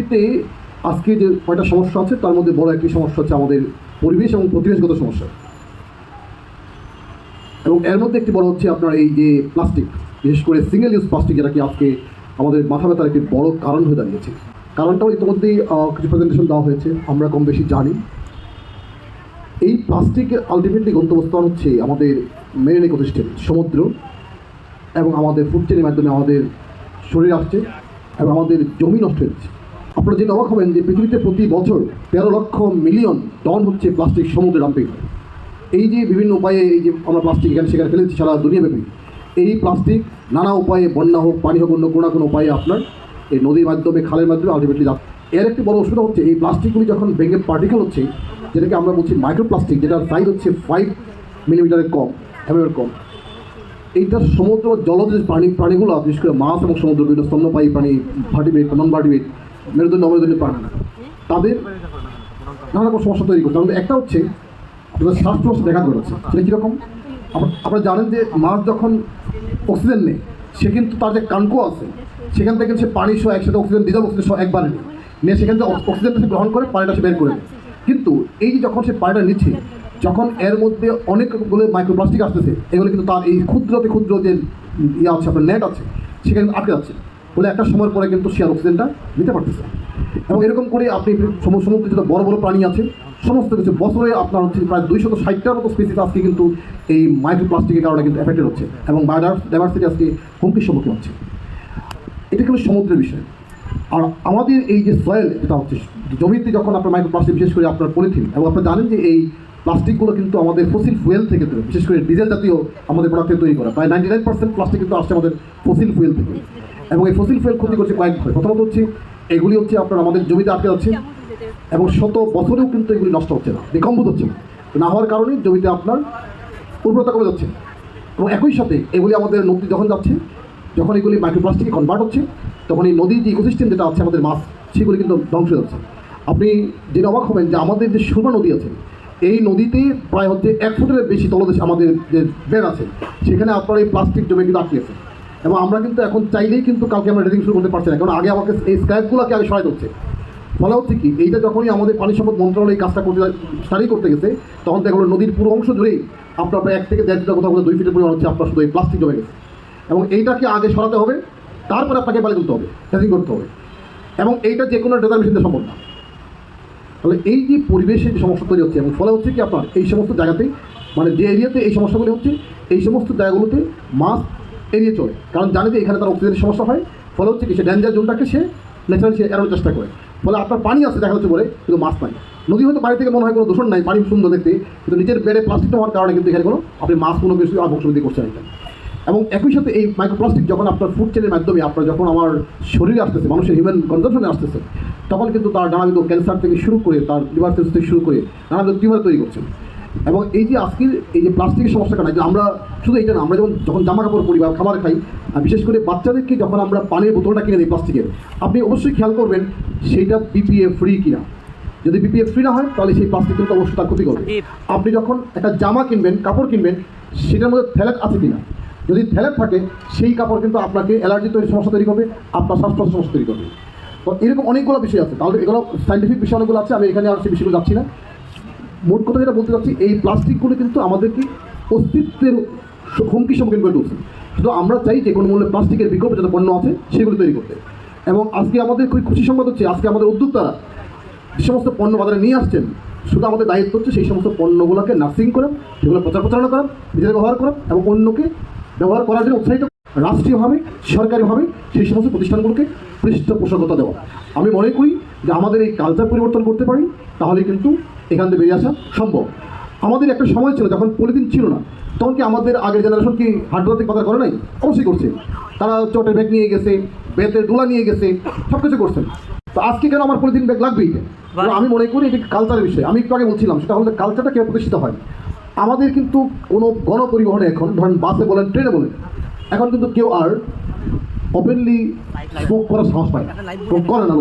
পৃথিবীতে আজকে যে কয়টা সমস্যা আছে, তার মধ্যে বড় একটি সমস্যা হচ্ছে আমাদের পরিবেশ এবং পরিবেশগত সমস্যা। এবং এর মধ্যে একটি বড় হচ্ছে আপনার এই যে প্লাস্টিক, বিশেষ করে সিঙ্গেল ইউজ প্লাস্টিক যেটা কি আজকে আমাদের মাথা ব্যথার একটি বড় কারণ হয়ে দাঁড়িয়েছে। কারণটাও ইতিমধ্যেই কিছু প্রেজেন্টেশন দেওয়া হয়েছে, আমরা কম বেশি জানি। এই প্লাস্টিকের আলটিমেটলি গন্তব্যস্থান হচ্ছে আমাদের মেরিন ইকোসিস্টেম সমুদ্র এবং আমাদের ফুড চেনের মাধ্যমে আমাদের শরীর আসছে এবং আমাদের জমি নষ্ট হচ্ছে আপনারা জেনে অবাক হবেন যে পৃথিবীতে প্রতি বছর তেরো লক্ষ মিলিয়ন টন হচ্ছে প্লাস্টিক সমুদ্রে ডাম্পিং এই যে বিভিন্ন উপায়ে এই যে আমরা প্লাস্টিক এখানে সেখানে ফেলেছি, সারা দুনিয়াব্যাপী। এই প্লাস্টিক নানা উপায়ে বন্যা হোক, পানি হোক, অন্য কোনো না কোনো উপায়ে আপনার এই নদীর মাধ্যমে, খালের মাধ্যমে আলটিমেটলি যাচ্ছে এর একটি বড় অসুবিধা হচ্ছে, এই প্লাস্টিকগুলি যখন ভেঙে পার্টিকেল হচ্ছে, যেটাকে আমরা বলছি মাইক্রোপ্লাস্টিক যেটার সাইজ হচ্ছে ফাইভ মিলিমিটারের কম এমএর কম। এইটা সমুদ্র জলজ প্রাণী প্রাণীগুলো, বিশেষ করে মাছ এবং সমুদ্র বিভিন্ন স্তন্যপায়ী প্রাণী ভার্টিবেট নন ভার্টিবেট মেরুদণ্ড অমেরুদণ্ড না। তাদের নানা রকম সমস্যা তৈরি করছে। আমাদের একটা হচ্ছে আপনাদের শ্বাস প্রশ্বাস দেখা করেছে সেটা কীরকম? আপনারা জানেন যে মাছ যখন অক্সিজেন নেই সে কিন্তু তার যে কানকো আছে সেখান থেকে সে পানি সহ একসাথে অক্সিজেন ডিজেল অক্সিজেন সহ একবারে নেই নিয়ে সেখান থেকে অক্সিজেনটা সে গ্রহণ করে পানিটা সে বের করে দেয় কিন্তু এই যে যখন সে পানিটা নিচ্ছে যখন এর মধ্যে অনেকগুলো মাইক্রোপ্লাস্টিক আসতেছে এগুলো কিন্তু তার এই ক্ষুদ্রতে ক্ষুদ্র যে ইয়ে আছে আপনার নেট আছে সেখানে আটকে যাচ্ছে। বলে একটা সময়ের পরে কিন্তু সে আর অক্সিজেনটা নিতে পারতেছে এবং এরকম করে আপনি সমু- সমুদ্রে যত বড় বড় প্রাণী আছে, সমস্ত কিছু বছরে আপনার হচ্ছে প্রায় দুইশত ষাটটার মতো স্পিসিস আজকে কিন্তু এই মাইক্রোপ্লাস্টিকের কারণে কিন্তু এফেক্টেড হচ্ছে এবং বায়োডাইভার্সিটি আজকে হুমকির সম্মুখীন হচ্ছে। এটা কিন্তু সমুদ্রের বিষয়। আর আমাদের এই যে সয়েল যেটা হচ্ছে জমিতে যখন আপনার মাইক্রোপ্লাস্টিক বিশেষ করে আপনার পলিথিন এবং আপনারা জানেন যে এই প্লাস্টিকগুলো কিন্তু আমাদের ফসিল ফুয়েল থেকে তৈরি, বিশেষ করে ডিজেল জাতীয় আমাদের প্রোডাক্টে তৈরি করা। প্রায় নাইনটি নাইন পার্সেন্ট প্লাস্টিক কিন্তু আসছে আমাদের ফসিল ফুয়েল থেকে। এবং এই ফসিল ফুয়েল ক্ষতি করছে কয়েক কয়েকভাবে প্রথমত হচ্ছে, এগুলি হচ্ছে আপনার আমাদের জমিতে আটকে যাচ্ছে এবং শত বছরেও কিন্তু এগুলি নষ্ট হচ্ছে না ডিকম্পোজ হচ্ছে না। হওয়ার কারণে জমিতে আপনার উর্বরতা কমে যাচ্ছে। এবং একই সাথে এগুলি আমাদের নদী যখন যাচ্ছে, যখন এগুলি মাইক্রোপ্লাস্টিকে কনভার্ট হচ্ছে, তখন এই নদীর যে ইকোসিস্টেম যেটা আছে, আমাদের মাছ, সেগুলি কিন্তু ধ্বংস যাচ্ছে। আপনি জেনে অবাক হবেন যে আমাদের যে সুরমা নদী আছে, এই নদীতে প্রায় হচ্ছে এক ফুটের বেশি তলদেশ আমাদের যে বেড় আছে, সেখানে আপনার এই প্লাস্টিক জমে কিন্তু আটকে এবং আমরা কিন্তু এখন চাইলেই কিন্তু কালকে আমরা রেডিং শুরু করতে পারছি না। কারণ আগে আমাকে এই স্ক্র্যাপগুলোকে আগে সরাই হচ্ছে। ফলে হচ্ছে কি, এইটা যখনই আমাদের পানি সম্পদ মন্ত্রণালয় এই কাজটা করতে স্টাডি করতে গেছে, তখন দেখা গেলো নদীর পুরো অংশ জুড়েই আপনার প্রায় এক থেকে দেড় ফিটের কোথাও কোথাও দুই ফিটের পরিমাণ হচ্ছে আপনার শুধু এই প্লাস্টিক জমে গেছে। এবং এইটাকে আগে সরাতে হবে, তারপরে আপনাকে বালি তুলতে হবে ট্রেনিং করতে হবে। এবং এইটা যে কোনো ডেটার মেশিনতে সম্ভব না। তাহলে এই যে পরিবেশের যে সমস্যা তৈরি হচ্ছে, এবং ফলে হচ্ছে কি আপনার এই সমস্ত জায়গাতে মানে যে এরিয়াতে এই সমস্যাগুলি হচ্ছে, এই সমস্ত জায়গাগুলোতে মাছ এড়িয়ে চলে। কারণ জানে যে এখানে তার অক্সিজেনের সমস্যা হয়। ফলে হচ্ছে কি, সে ডেঞ্জার জোনটাকে সে ন্যাচারালি সে এড়ানোর চেষ্টা করে। ফলে আপনার পানি আছে দেখা যাচ্ছে বলে, কিন্তু মাছ নাই। নদী হয়তো বাড়ি থেকে মনে হয় কোনো দূষণ নাই, পানি সুন্দর দেখতে, কিন্তু নিচের বেড়ে প্লাস্টিক হওয়ার কারণে কিন্তু এখানে কোনো, আপনি মাছ কোনো কিছু বংশবৃদ্ধি করছেন এটা এবং একই সাথে এই মাইক্রোপ্লাস্টিক যখন আপনার ফুড চেনের মাধ্যমে আপনার যখন আমার শরীরে আসতেছে, মানুষের হিউম্যান কনজামশনে আসতেছে, তখন কিন্তু তার নানাবিধ ক্যান্সার থেকে শুরু করে, তার লিভার থেকে শুরু করে নানাবিধ টিউমার তৈরি করছে। এবং এই যে আজকের এই যে প্লাস্টিকের সমস্যাটা না যে আমরা শুধু এইটা না আমরা যখন যখন জামা কাপড় পরি বা খাবার খাই বিশেষ করে বাচ্চাদেরকে যখন আমরা পানির বোতলটা কিনে দিই প্লাস্টিকের আপনি অবশ্যই খেয়াল করবেন সেইটা বিপিএ ফ্রি কিনা। যদি বিপিএফ ফ্রি না হয় তাহলে সেই প্লাস্টিক কিন্তু অবশ্যই তার ক্ষতি করবে আপনি যখন একটা জামা কিনবেন কাপড় কিনবেন সেটার মধ্যে থ্যালেট আছে কিনা? যদি থ্যালেট থাকে সেই কাপড় কিন্তু আপনাকে অ্যালার্জি তৈরি সমস্যা তৈরি করবে আপনার শ্বাসকষ্টের সমস্যা তৈরি করবে। তো এরকম অনেকগুলো বিষয় আছে। তাহলে এগুলো সাইন্টিফিক বিষয় অনেকগুলো আছে আমি এখানে আর সেই বিষয়গুলো যাচ্ছি না। মোট কথা যেটা বলতে চাচ্ছি, এই প্লাস্টিকগুলো কিন্তু আমাদেরকে অস্তিত্বের হুমকির সম্মুখীন করে তুলছে। শুধু আমরা চাই যে কোনো মূল্যে প্লাস্টিকের বিকল্প যত পণ্য আছে, সেগুলো তৈরি করতে। এবং আজকে আমাদের খুবই খুশি সংবাদ হচ্ছে, আজকে আমাদের উদ্যোক্তারা যে সমস্ত পণ্য বাজারে নিয়ে আসছেন, শুধু আমাদের দায়িত্ব হচ্ছে সেই সমস্ত পণ্যগুলোকে নার্সিং করা, সেগুলো প্রচার প্রচারণা করা নিজেরা ব্যবহার করা এবং অন্যকে ব্যবহার করার জন্য উৎসাহিত রাষ্ট্রীয়ভাবে, সরকারিভাবে সেই সমস্ত প্রতিষ্ঠানগুলোকে পৃষ্ঠপোষকতা দেওয়া। আমি মনে করি যে আমাদের এই কালচার পরিবর্তন করতে পারি, তাহলে কিন্তু এখান থেকে বেরিয়ে আসা সম্ভব। আমাদের একটা সময় ছিল যখন পলিথিন ছিল না তখন কি আমাদের আগের জেনারেশন কি হার্ডওয়ার্কিং কথা করে নাই? অবশ্যই করছে। তারা চটের ব্যাগ নিয়ে গেছে বেতের ডোলা নিয়ে গেছে সব কিছু করছেন তো আজকে কেন আমার পলিথিন ব্যাগ লাগবেই তো আমি মনে করি এটি কালচারের বিষয়। আমি একটু আগে বলছিলাম সেটা হলো কালচারটা কীভাবে প্রতিষ্ঠিত হয়? আমাদের কিন্তু কোনো গণপরিবহনে এখন ধরেন বাসে বলেন ট্রেনে বলেন এখন কিন্তু কেউ আর ওপেনলি স্মোক করার সাহস পায় না। করে না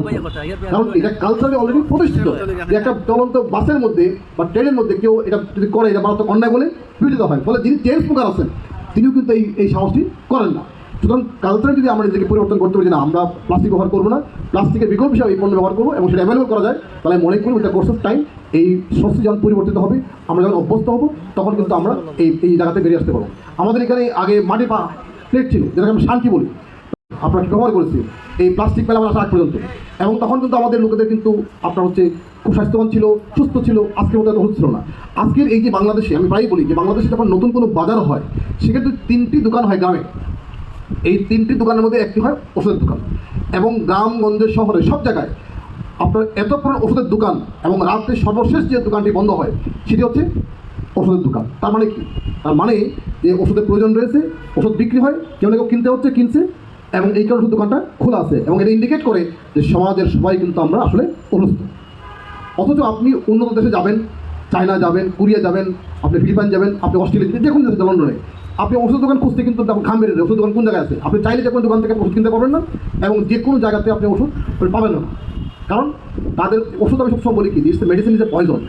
কারণ এটা কালচারে অলরেডি প্রতিষ্ঠিত। যে একটা চলন্ত বাসের মধ্যে বা ট্রেনের মধ্যে কেউ এটা যদি করে, এটা মারাত্মক অন্যায় বলে বিরোধিত হয়। ফলে যিনি চেন স্মোকার আছেন, তিনিও কিন্তু এই এই সাহসটি করেন না। সুতরাং কালচারে যদি আমরা নিজেকে পরিবর্তন করতে পারি না, আমরা প্লাস্টিক ব্যবহার করব না প্লাস্টিকের বিকল্প হিসাবে এই পণ্য ব্যবহার করব এবং সেটা অ্যাভেলেবল করা যায়, তাহলে মনে করি ওইটা কোর্স অফ টাইম এই সংস্কৃতি যখন পরিবর্তিত হবে, আমরা যখন অভ্যস্ত হব, তখন কিন্তু আমরা এই এই জায়গাতে বেরিয়ে আসতে পারব। আমাদের এখানে আগে মাটি পা প্লেট ছিল, যেটাকে আমরা শান্তি বলি। আপনারা ব্যবহার করেছি। এই প্লাস্টিক পেলাম আসার আগ পর্যন্ত। এবং তখন কিন্তু আমাদের লোকেদের কিন্তু আপনার হচ্ছে খুব স্বাস্থ্যবান ছিল, সুস্থ ছিল, আজকের মতো এত হচ্ছিল না। আজকের এই যে বাংলাদেশে, আমি প্রায়ই বলি যে বাংলাদেশে যখন নতুন কোনো বাজার হয়, সেক্ষেত্রে তিনটি দোকান হয় গ্রামে। এই তিনটি দোকানের মধ্যে একটি হয় ওষুধের দোকান। এবং গ্রামগঞ্জে শহরে, সব জায়গায় আপনার এত পরিমাণ ওষুধের দোকান এবং রাত্রে সর্বশেষ যে দোকানটি বন্ধ হয়, সেটি হচ্ছে ওষুধের দোকান। তার মানে কি? তার মানে যে ওষুধের প্রয়োজন রয়েছে, ওষুধ বিক্রি হয়, কেউ না কেউ কিনতে হচ্ছে, কিনছে এবং এই কারণে দোকানটা খোলা আছে এবং এটা ইন্ডিকেট করে যে সমাজের সবাই কিন্তু আমরা আসলে অসুস্থ অথচ আপনি উন্নত দেশে যাবেন, চায়না যাবেন, কোরিয়া যাবেন, আপনি ফিলিপাইন যাবেন, আপনি অস্ট্রেলিয়া যে কোনো দেশে লন্ডনে আপনি ওষুধ দোকান খুঁজতে কিন্তু তখন খাম বেড়ে ওষুধ দোকান কোন জায়গায় আছে? আপনি চাইলে যে কোনো দোকান থেকে ওষুধ কিনতে পারবেন না এবং যে কোনো জায়গাতে আপনি ওষুধ পাবেন না। কারণ তাদের ওষুধ আমি সবসময় বলি কি মেডিসিন ইজ এ পয়জন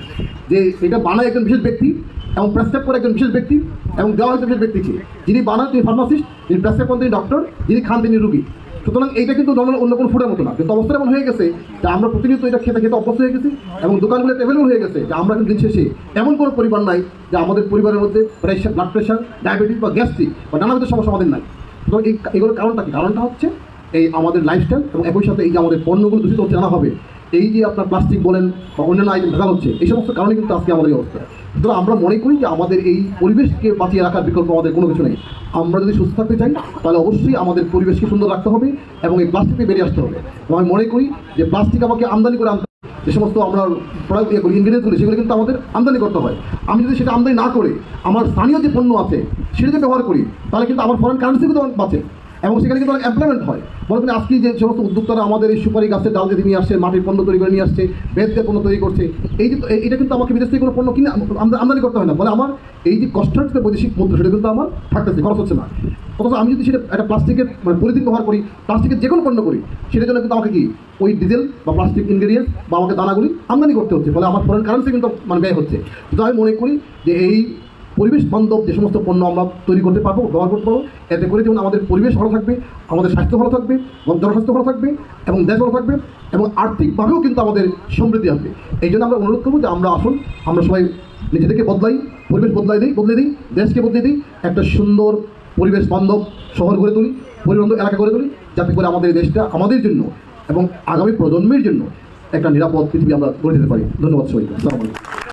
যে এটা বানায় একজন বিশেষ ব্যক্তি এবং প্রেসক্রাইব করে একজন বিশেষ ব্যক্তি এবং দেওয়া হয়েছে বিশেষ ব্যক্তিকে। যিনি বানান, তিনি ফার্মাসিস্ট যিনি প্রেসক্রাইব করেন, তিনি ডক্টর, যিনি খান, তিনি রুগী। সুতরাং এইটা কিন্তু নর্মাল অন্য কোনো ফুডের মতো না। কিন্তু অবস্থা এমন হয়ে গেছে যে আমরা প্রতিনিয়ত এটা খেতে খেতে অভ্যস্ত হয়ে গেছি এবং দোকানগুলো অ্যাভেলেবল হয়ে গেছে যে আমরা কিন্তু শেষে এমন কোনো পরিবার নাই যে আমাদের পরিবারের মধ্যে প্রেশার ব্লাড প্রেশার ডায়াবেটিস বা গ্যাস্ট্রিক বা নানাবিধ সমস্যা আমাদের নাই। সুতরাং এই, এগুলোর কারণটা কি? কারণটা হচ্ছে এই আমাদের লাইফস্টাইল এবং একই সাথে এই যে আমাদের পণ্যগুলো দূষিত হচ্ছে নানাভাবে এই যে আপনার প্লাস্টিক বলেন বা অন্যান্য আইটেম ভেজাল হচ্ছে, এই সমস্ত কারণে কিন্তু আজকে আমাদের এই অবস্থা। সুতরাং আমরা মনে করি যে আমাদের এই পরিবেশকে বাঁচিয়ে রাখার বিকল্প আমাদের কোনো কিছু নেই। আমরা যদি সুস্থ থাকতে চাই, তাহলে অবশ্যই আমাদের পরিবেশকে সুন্দর রাখতে হবে এবং এই প্লাস্টিক বেরিয়ে আসতে হবে। আমি মনে করি যে প্লাস্টিক আমাকে আমদানি করে আনতে যে সমস্ত আমরা প্রোডাক্ট ইয়ে করি ইনগ্রিডিয়েন্টগুলি সেগুলো কিন্তু আমাদের আমদানি করতে হয়। আমি যদি সেটা আমদানি না করে, আমার স্থানীয় যে পণ্য আছে সেটা যদি ব্যবহার করি, তাহলে কিন্তু আমার ফরেন কারেন্সি কিন্তু বাঁচে। এবং সেখানে কিন্তু অনেক এমপ্লয়মেন্ট হয়। বলে করেন আজকে যে সমস্ত উদ্যোক্তারা আমাদের এই সুপারি গাছের ডাল দিয়ে নিয়ে আসছে, মাটির পণ্য তৈরি করে নিয়ে আসছে বেদ দিয়ে পণ্য তৈরি করছে, এই যে এটা কিন্তু আমাকে বিদেশ থেকে কোনো পণ্য কিনে আমদানি করতে হয় না। বলে আমার এই যে কষ্টের যে বৈদেশিক মুদ্রা, সেটা কিন্তু আমার থাকতেছে, খরচ হচ্ছে না। অথচ আমি যদি সেটা একটা প্লাস্টিকের মানে পলিথিন ব্যবহার করি, প্লাস্টিকের যে কোনো পণ্য করি, সেটার জন্য কিন্তু আমাকে কি ওই ডিজেল বা প্লাস্টিক ইনগ্রিডিয়েন্টস বা আমাকে দানাগুলি আমদানি করতে হচ্ছে। ফলে আমার ফরেন কারেন্সি কিন্তু মানে ব্যয় হচ্ছে। তো আমি মনে করি যে এই পরিবেশ বান্ধব যে সমস্ত পণ্য আমরা তৈরি করতে পারব, ব্যবহার করতে পারব, এতে করে যেমন আমাদের পরিবেশ ভালো থাকবে, আমাদের স্বাস্থ্য ভালো থাকবে, এবং জনস্বাস্থ্য ভালো থাকবে, এবং দেশ ভালো থাকবে, এবং আর্থিকভাবেও কিন্তু আমাদের সমৃদ্ধি আসবে এই জন্য আমরা অনুরোধ করব যে আমরা আসুন, আমরা সবাই নিজেদেরকে বদলাই, পরিবেশ বদলাই দিই, বদলে দিই, দেশকে বদলে দিই, একটা সুন্দর পরিবেশ বান্ধব শহর গড়ে তুলি, পরিবেশ এলাকা গড়ে তুলি, যাতে করে আমাদের দেশটা আমাদের জন্য এবং আগামী প্রজন্মের জন্য একটা নিরাপদ পৃথিবী আমরা গড়ে দিতে পারি। ধন্যবাদ সবাইকে। আসসালামু আলাইকুম।